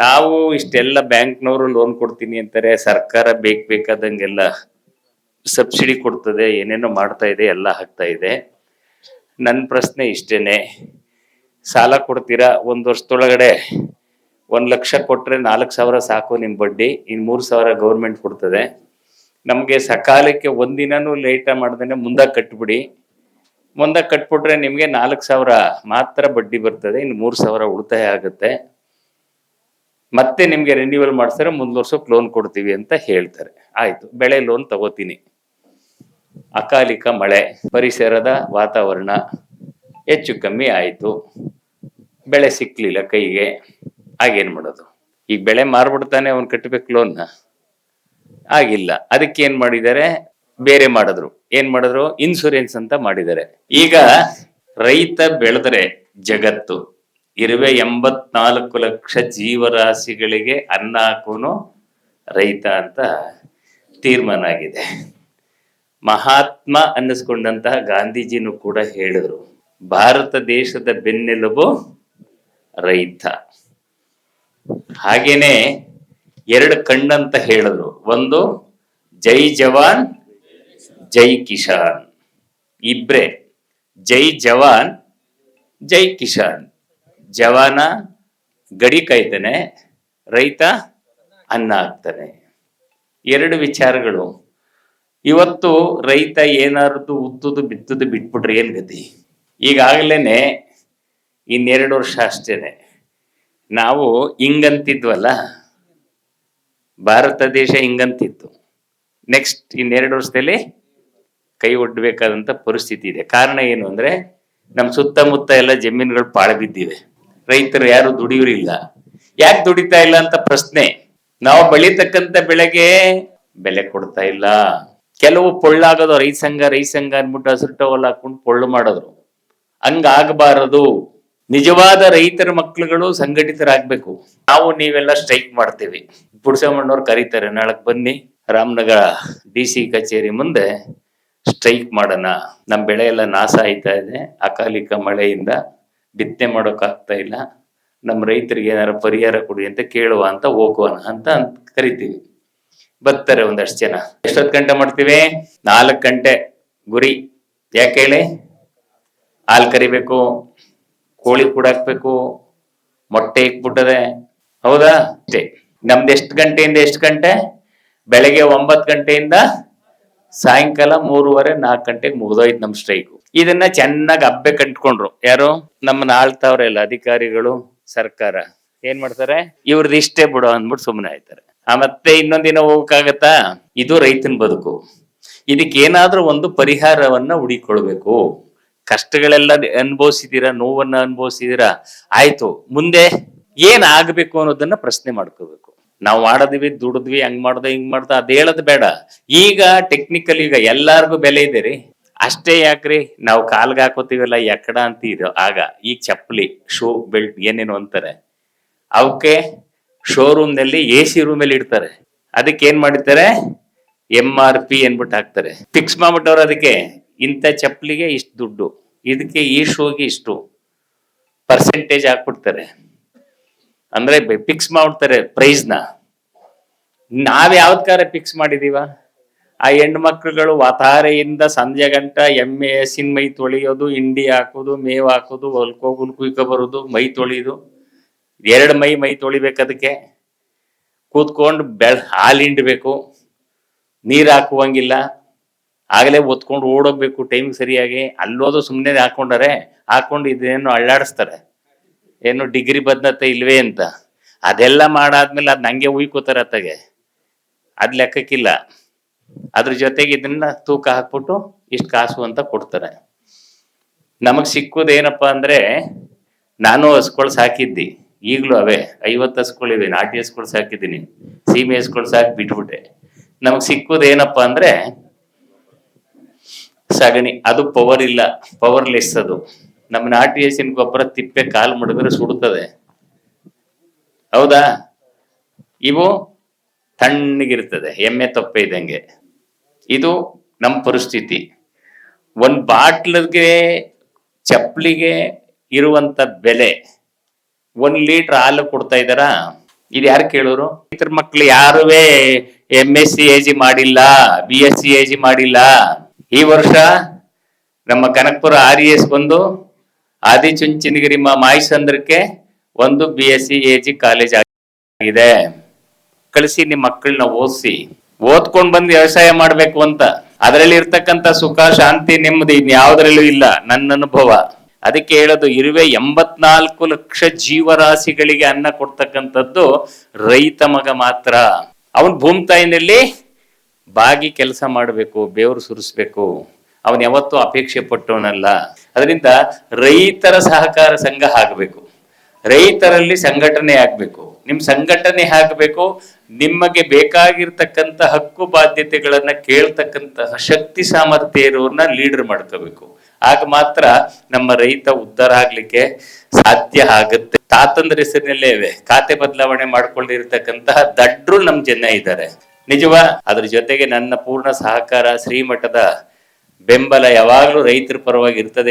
ನಾವು ಇಷ್ಟೆಲ್ಲ ಬ್ಯಾಂಕ್ನವರು ಲೋನ್ ಕೊಡ್ತೀನಿ ಅಂತಾರೆ, ಸರ್ಕಾರ ಬೇಕ್ ಬೇಕಾದಂಗೆಲ್ಲ ಸಬ್ಸಿಡಿ ಕೊಡ್ತದೆ, ಏನೇನೋ ಮಾಡ್ತಾ ಇದೆ, ಎಲ್ಲ ಹಾಕ್ತಾ ಇದೆ. ನನ್ನ ಪ್ರಶ್ನೆ ಇಷ್ಟೇನೆ. ಸಾಲ ಕೊಡ್ತೀರಾ? ಒಂದು ವರ್ಷದೊಳಗಡೆ ಒಂದು ಲಕ್ಷ ಕೊಟ್ಟರೆ ನಾಲ್ಕು ಸಾವಿರ ಸಾಕು ನಿಮ್ಮ ಬಡ್ಡಿ ಇನ್ನು ಮೂರು ಸಾವಿರ ಗೌರ್ಮೆಂಟ್ ಕೊಡ್ತದೆ. ನಮಗೆ ಸಕಾಲಕ್ಕೆ ಒಂದಿನೂ ಲೇಟ ಮಾಡ್ದೇನೆ ಮುಂದೆ ಕಟ್ಬಿಡಿ. ಮುಂದೆ ಕಟ್ಬಿಟ್ರೆ ನಿಮಗೆ ನಾಲ್ಕು ಸಾವಿರ ಮಾತ್ರ ಬಡ್ಡಿ ಬರ್ತದೆ ಇನ್ನು ಮೂರ್ ಸಾವಿರ ಉಳಿತಾಯ ಆಗುತ್ತೆ. ಮತ್ತೆ ನಿಮ್ಗೆ ರಿನ್ಯೂವಲ್ ಮಾಡಿಸ್ತಾರೆ ಮುಂದ್ ವರ್ಷಕ್ಕೆ ಲೋನ್ ಕೊಡ್ತೀವಿ ಅಂತ ಹೇಳ್ತಾರೆ. ಆಯ್ತು, ಬೆಳೆ ಲೋನ್ ತಗೋತೀನಿ. ಅಕಾಲಿಕ ಮಳೆ, ಪರಿಸರದ ವಾತಾವರಣ ಹೆಚ್ಚು ಕಮ್ಮಿ ಆಯಿತು. ಬೆಳೆ ಸಿಕ್ಲಿಲ್ಲ ಕೈಗೆ ಆಗೇನ್ ಮಾಡೋದು? ಈಗ ಬೆಳೆ ಮಾರ್ಬಿಡ್ತಾನೆ ಅವ್ನು ಕಟ್ಟಬೇಕು ಲೋನ್ ಆಗಿಲ್ಲ. ಅದಕ್ಕೆ ಏನು ಮಾಡಿದ್ದಾರೆ? ಬೇರೆ ಮಾಡಿದ್ರು. ಏನ್ ಮಾಡಿದ್ರು? ಇನ್ಸೂರೆನ್ಸ್ ಅಂತ ಮಾಡಿದ್ದಾರೆ. ಈಗ ರೈತ ಬೆಳೆದ್ರೆ ಜಗತ್ತು. ಇರುವೆ ಎಂಬತ್ನಾಲ್ಕು ಲಕ್ಷ ಜೀವರಾಶಿಗಳಿಗೆ ಅನ್ನ ಹಾಕೋನು ರೈತ ಅಂತ ತೀರ್ಮಾನ ಆಗಿದೆ. ಮಹಾತ್ಮ ಅನ್ನಿಸ್ಕೊಂಡಂತಹ ಗಾಂಧೀಜಿನೂ ಕೂಡ ಹೇಳಿದ್ರು, ಭಾರತ ದೇಶದ ಬೆನ್ನೆಲುಬು ರೈತ. ಹಾಗೇನೆ ಎರಡು ಕಣ್ಣಂತ ಹೇಳಿದ್ರು, ಒಂದು ಜೈ ಜವಾನ್, ಜೈ ಕಿಶಾನ್. ಇಬ್ರೆ, ಜೈ ಜವಾನ್, ಜೈ ಕಿಶಾನ್. ಜವಾನ ಗಡಿ ಕಾಯ್ತಾನೆ ರೈತ ಅನ್ನ ಹಾಕ್ತಾನೆ ಎರಡು ವಿಚಾರಗಳು. ಇವತ್ತು ರೈತ ಏನಾರದು ಉತ್ತುದು ಬಿತ್ತದು ಬಿಟ್ಬಿಟ್ರೆ ಏನ್ ಗತಿ? ಈಗಾಗಲೇನೆ ಇನ್ನೆರಡು ವರ್ಷ ಅಷ್ಟೇನೆ. ನಾವು ಹಿಂಗಂತಿದ್ವಲ್ಲ? ಭಾರತ ದೇಶ ಹಿಂಗಂತಿತ್ತು. ನೆಕ್ಸ್ಟ್ ಇನ್ನೆರಡು ವರ್ಷದಲ್ಲಿ ಕೈ ಒಡ್ಬೇಕಾದಂತ ಪರಿಸ್ಥಿತಿ ಇದೆ. ಕಾರಣ ಏನು ಅಂದ್ರೆ ನಮ್ಮ ಸುತ್ತಮುತ್ತ ಎಲ್ಲ ಜಮೀನುಗಳು ಪಾಳು ಬಿದ್ದಿವೆ. ರೈತರು ಯಾರು ದುಡಿಯೋರಿಲ್ಲ ಯಾಕೆ ದುಡಿತಾ ಇಲ್ಲ ಅಂತ ಪ್ರಶ್ನೆ. ನಾವು ಬೆಳಿತಕ್ಕಂತ ಬೆಳೆಗೆ ಬೆಲೆ ಕೊಡ್ತಾ ಇಲ್ಲ. ಕೆಲವು ಪೊಳ್ಳಾಗೋದು, ರೈ ಸಂಘ ಅನ್ಬಿಟ್ಟು ಹಸಿರು ಟವಲ್ ಹಾಕೊಂಡು ಪೊಳ್ಳು ಮಾಡಿದ್ರು. ಹಂಗಾಗಬಾರದು. ನಿಜವಾದ ರೈತರ ಮಕ್ಕಳುಗಳು ಸಂಘಟಿತರಾಗಬೇಕು. ನಾವು ನೀವೆಲ್ಲ ಸ್ಟ್ರೈಕ್ ಮಾಡ್ತೀವಿ. ಪುಡ್ಸಮ್ಮಣ್ಣವ್ರು ಕರೀತಾರೆ, ನಾಳಕ್ ಬನ್ನಿ. ರಾಮನಗರ ಡಿ ಸಿ ಕಚೇರಿ ಮುಂದೆ ಸ್ಟ್ರೈಕ್ ಮಾಡೋಣ. ನಮ್ಮ ಬೆಳೆ ಎಲ್ಲ ನಾಶ ಆಯ್ತಾ ಇದೆ. ಅಕಾಲಿಕ ಮಳೆಯಿಂದ ಬಿತ್ತನೆ ಮಾಡೋಕ್ಕಾಗ್ತಾ ಇಲ್ಲ. ನಮ್ಮ ರೈತರಿಗೆ ಏನಾರ ಪರಿಹಾರ ಕೊಡಿ ಅಂತ ಕೇಳುವ ಅಂತ ಹೋಗುವನ ಅಂತ ಅಂತ ಕರಿತೀವಿ. ಬರ್ತಾರೆ ಒಂದಷ್ಟು ಜನ. ಎಷ್ಟೊತ್ತು ಗಂಟೆ ಮಾಡ್ತೀವಿ? ನಾಲ್ಕು ಗಂಟೆ. ಗುರಿ. ಯಾಕೆ ಹೇಳಿ? ಹಾಲು ಕರಿಬೇಕು, ಕೋಳಿ ಕೂಡಾಕ್ಬೇಕು ಮೊಟ್ಟೆ ಇಕ್ಬಿಟ್ಟದೆ ಹೌದಾ? ಅಷ್ಟೇ. ನಮ್ದು ಎಷ್ಟು ಗಂಟೆಯಿಂದ ಎಷ್ಟು ಗಂಟೆ? ಬೆಳಗ್ಗೆ ಒಂಬತ್ತು ಗಂಟೆಯಿಂದ ಸಾಯಂಕಾಲ ಮೂರುವರೆ, ನಾಲ್ಕು ಗಂಟೆಗೆ ಮುಗಿದೋಯ್ತು ನಮ್ ಸ್ಟ್ರೈಕು ಇದನ್ನ ಚೆನ್ನಾಗಿ ಹಬ್ಬೆ ಕಂಟ್ಕೊಂಡ್ರು ಯಾರು? ನಮ್ಮನ್ನ ಆಳ್ತಾವ್ರೆಲ್ಲ ಅಧಿಕಾರಿಗಳು, ಸರ್ಕಾರ. ಏನ್ ಮಾಡ್ತಾರೆ? ಇವ್ರದ್ದು ಇಷ್ಟೇ ಬಿಡು ಅಂದ್ಬಿಟ್ಟು ಸುಮ್ಮನೆ ಆಯ್ತಾರೆ. ಆ ಮತ್ತೆ ಇನ್ನೊಂದಿನ ಹೋಗಕ್ಕಾಗತ್ತಾ? ಇದು ರೈತನ ಬದುಕು. ಇದಕ್ಕೆ ಏನಾದ್ರೂ ಒಂದು ಪರಿಹಾರವನ್ನ ಹುಡಿಕೊಳ್ಬೇಕು. ಕಷ್ಟಗಳೆಲ್ಲ ಅನುಭವಿಸಿದೀರಾ ನೋವನ್ನ ಅನುಭವಿಸಿದೀರಾ ಆಯ್ತು. ಮುಂದೆ ಏನ್ ಆಗ್ಬೇಕು ಅನ್ನೋದನ್ನ ಪ್ರಶ್ನೆ ಮಾಡ್ಕೋಬೇಕು. ನಾವು ಮಾಡಿದ್ವಿ, ದುಡಿದ್ವಿ, ಹಂಗ್ ಮಾಡ್ದ, ಹಿಂಗ್ ಮಾಡ್ದ, ಅದ್ ಹೇಳದ್ ಬೇಡ. ಈಗ ಟೆಕ್ನಿಕಲ್ ಈಗ ಎಲ್ಲಾರ್ಗು ಬೆಲೆ ಇದೆ ರೀ. ಅಷ್ಟೇ ಯಾಕ್ರಿ? ನಾವು ಕಾಲ್ಗೆ ಹಾಕೋತೀವಲ್ಲ ಎಕ್ಕಡ ಅಂತೀರೋ ಆಗ ಈ ಚಪ್ಪಲಿ ಶೂ ಬೆಲ್ಟ್ ಏನೇನು ಅಂತಾರೆ. ಅವಕ್ಕೆ ಶೋರೂಮ್ನಲ್ಲಿ ಎ ಸಿ ರೂಮ್ ಅಲ್ಲಿ ಇಡ್ತಾರೆ. ಅದಕ್ಕೆ ಏನ್ ಮಾಡಿರ್ತಾರೆ? ಎಂ ಆರ್ ಪಿ ಅನ್ಬಿಟ್ಟು ಹಾಕ್ತಾರೆ. ಫಿಕ್ಸ್ ಮಾಡ್ಬಿಟ್ಟವ್ರು ಅದಕ್ಕೆ ಇಂಥ ಚಪ್ಪಲಿಗೆ ಇಷ್ಟು ದುಡ್ಡು. ಇದಕ್ಕೆ ಈ ಶೂಗೆ ಇಷ್ಟು ಪರ್ಸೆಂಟೇಜ್ ಹಾಕ್ಬಿಡ್ತಾರೆ. ಅಂದ್ರೆ ಫಿಕ್ಸ್ ಮಾಡ್ತಾರೆ ಪ್ರೈಸ್ನ ನಾವ್ ಯಾವ್ದಕ್ಕಾರ ಫಿಕ್ಸ್ ಮಾಡಿದೀವ? ಆ ಹೆಣ್ಣು ಮಕ್ಕಳುಗಳು ವಾತಾರೆಯಿಂದ ಸಂಜೆ ಗಂಟ ಎಮ್ಮೆ ಸಿನ್ ಮೈ ತೊಳೆಯೋದು, ಹಿಂಡಿ ಹಾಕೋದು, ಮೇವ್ ಹಾಕೋದು ಹೊಲ್ಕೋಗುಲ್ ಕುಯ್ಕೊ ಬರೋದು, ಮೈ ತೊಳೆಯೋದು ಎರಡು ಮೈ ಮೈ ತೊಳಿಬೇಕು ಅದಕ್ಕೆ. ಕೂತ್ಕೊಂಡು ಬೆಳ್, ಹಾಲು ಹಿಂಡ್ಬೇಕು. ನೀರ್ ಹಾಕುವಂಗಿಲ್ಲ. ಆಗಲೇ ಒತ್ಕೊಂಡು ಓಡೋಗ್ಬೇಕು ಟೈಮ್ ಸರಿಯಾಗಿ. ಅಲ್ಲೋದು ಸುಮ್ಮನೆ ಹಾಕೊಂಡರೆ, ಹಾಕೊಂಡು ಇದೇನು ಅಳ್ಳಾಡಿಸ್ತಾರೆ. ಏನು ಡಿಗ್ರಿ ಬದ್ನತೆ ಇಲ್ವೇ ಅಂತ. ಅದೆಲ್ಲ ಮಾಡಾದ್ಮೇಲೆ ಅದ್ ನಂಗೆ ಉಯ್ಕೋತಾರೆ ಅತ್ತಗೆ. ಅದ್ ಲೆಕ್ಕಕ್ಕಿಲ್ಲ. ಅದ್ರ ಜೊತೆಗೆ ಇದನ್ನ ತೂಕ ಹಾಕ್ಬಿಟ್ಟು ಇಷ್ಟು ಕಾಸು ಅಂತ ಕೊಡ್ತಾರೆ. ನಮಗ್ ಸಿಕ್ಕುದು ಏನಪ್ಪಾ ಅಂದ್ರೆ ನಾನು ಹಸ್ಕೊಳ್ ಸಾಕಿದ್ದಿ. ಈಗ್ಲೂ ಅವೇ, ಐವತ್ತು ಹಸ್ಗಳಿವೆ ನಾಟಿ ಹಸ್ಕೊಳ್ ಸಾಕಿದ್ದೀನಿ. ಸೀಮೆ ಹಸ್ಕೊಳ್ ಸಾಕಿ ಬಿಟ್ಬಿಟ್ಟೆ. ನಮಗ್ ಸಿಕ್ಕುದು ಏನಪ್ಪಾ ಅಂದ್ರೆ ಸಗಣಿ. ಅದು ಪವರ್ ಇಲ್ಲ ಪವರ್ಲೆಸ್ ಅದು. ನಮ್ಮ ನಾಟಿ ಹಸಿನ ಗೊಬ್ಬರ ತಿಪ್ಪೆ ಕಾಲು ಮಡಿದ್ರೆ ಸುಡುತ್ತದೆ. ಹೌದಾ? ಇವು ತಣ್ಣಗಿರ್ತದೆ ಎಮ್ಮೆ ತೊಪ್ಪೆ ಇದ್ದಂಗೆ. ಇದು ನಮ್ಮ ಪರಿಸ್ಥಿತಿ. ಒಂದು ಬಾಟ್ಲಿಗೆ ಚಪ್ಪಲಿಗೆ ಇರುವಂತ ಬೆಲೆ ಒಂದ್ ಲೀಟರ್ ಹಾಲು ಕೊಡ್ತಾ ಇದ್ದಾರಾ? ಇದು ಯಾರು ಕೇಳೋರು? ರೈತರ ಮಕ್ಳು ಯಾರುವೇ M S C A G ಮಾಡಿಲ್ಲ B S C A G ಮಾಡಿಲ್ಲ. ಈ ವರ್ಷ ನಮ್ಮ ಕನಕಪುರ ಆರ್ ಎಸ್ ಬಂದು ಆದಿಚುಂಚನಗಿರಿ ಮಾಯಸಂದ್ರಕ್ಕೆ ಒಂದು B S C A G college ಆಗಿದೆ. ಕಳಿಸಿ ನಿಮ್ಮ ಮಕ್ಕಳನ್ನ ಓದಿಸಿ. ಓದ್ಕೊಂಡ್ ಬಂದು ವ್ಯವಸಾಯ ಮಾಡ್ಬೇಕು ಅಂತ. ಅದರಲ್ಲಿ ಇರ್ತಕ್ಕಂತ ಸುಖ, ಶಾಂತಿ ನೆಮ್ಮದಿ ಇನ್ಯಾವುದ್ರಲ್ಲೂ ಇಲ್ಲ, ನನ್ನ ಅನುಭವ. ಅದಕ್ಕೆ ಹೇಳೋದು, ಇರುವೆ ಎಂಬತ್ನಾಲ್ಕು ಲಕ್ಷ ಜೀವರಾಶಿಗಳಿಗೆ ಅನ್ನ ಕೊಡ್ತಕ್ಕಂಥದ್ದು ರೈತ ಮಗ ಮಾತ್ರ. ಅವನ್ ಭೂಮಿ ತಾಯಿನಲ್ಲಿ ಬಾಗಿ ಕೆಲಸ ಮಾಡಬೇಕು, ಬೇವರು ಸುರಿಸ್ಬೇಕು. ಅವನ್ ಯಾವತ್ತೂ ಅಪೇಕ್ಷೆ ಪಟ್ಟವನಲ್ಲ. ಅದರಿಂದ ರೈತರ ಸಹಕಾರ ಸಂಘ ಆಗಬೇಕು. ರೈತರಲ್ಲಿ ಸಂಘಟನೆ ಆಗ್ಬೇಕು. ನಿಮ್ ಸಂಘಟನೆ ಆಗ್ಬೇಕು, ನಿಮಗೆ ಬೇಕಾಗಿರ್ತಕ್ಕಂಥ ಹಕ್ಕು ಬಾಧ್ಯತೆಗಳನ್ನ ಕೇಳ್ತಕ್ಕಂತಹ ಶಕ್ತಿ ಸಾಮರ್ಥ್ಯ ಇರೋರ್ನ ಲೀಡರ್ ಮಾಡ್ಕೋಬೇಕು. ಆಗ ಮಾತ್ರ ನಮ್ಮ ರೈತ ಉದ್ಧಾರ ಆಗ್ಲಿಕ್ಕೆ ಸಾಧ್ಯ ಆಗುತ್ತೆ. ತಾತಂದ್ರ ಹೆಸರಿನಲ್ಲೇ ಇವೆ. ಖಾತೆ ಬದಲಾವಣೆ ಮಾಡ್ಕೊಂಡಿರ್ತಕ್ಕಂತಹ ದಡ್ರು ನಮ್ ಜನ ಇದ್ದಾರೆ ನಿಜವಾ, ಅದ್ರ ಜೊತೆಗೆ ನನ್ನ ಪೂರ್ಣ ಸಹಕಾರ ಶ್ರೀಮಠದ ಬೆಂಬಲ ಯಾವಾಗಲೂ ರೈತರ ಪರವಾಗಿ ಇರ್ತದೆ.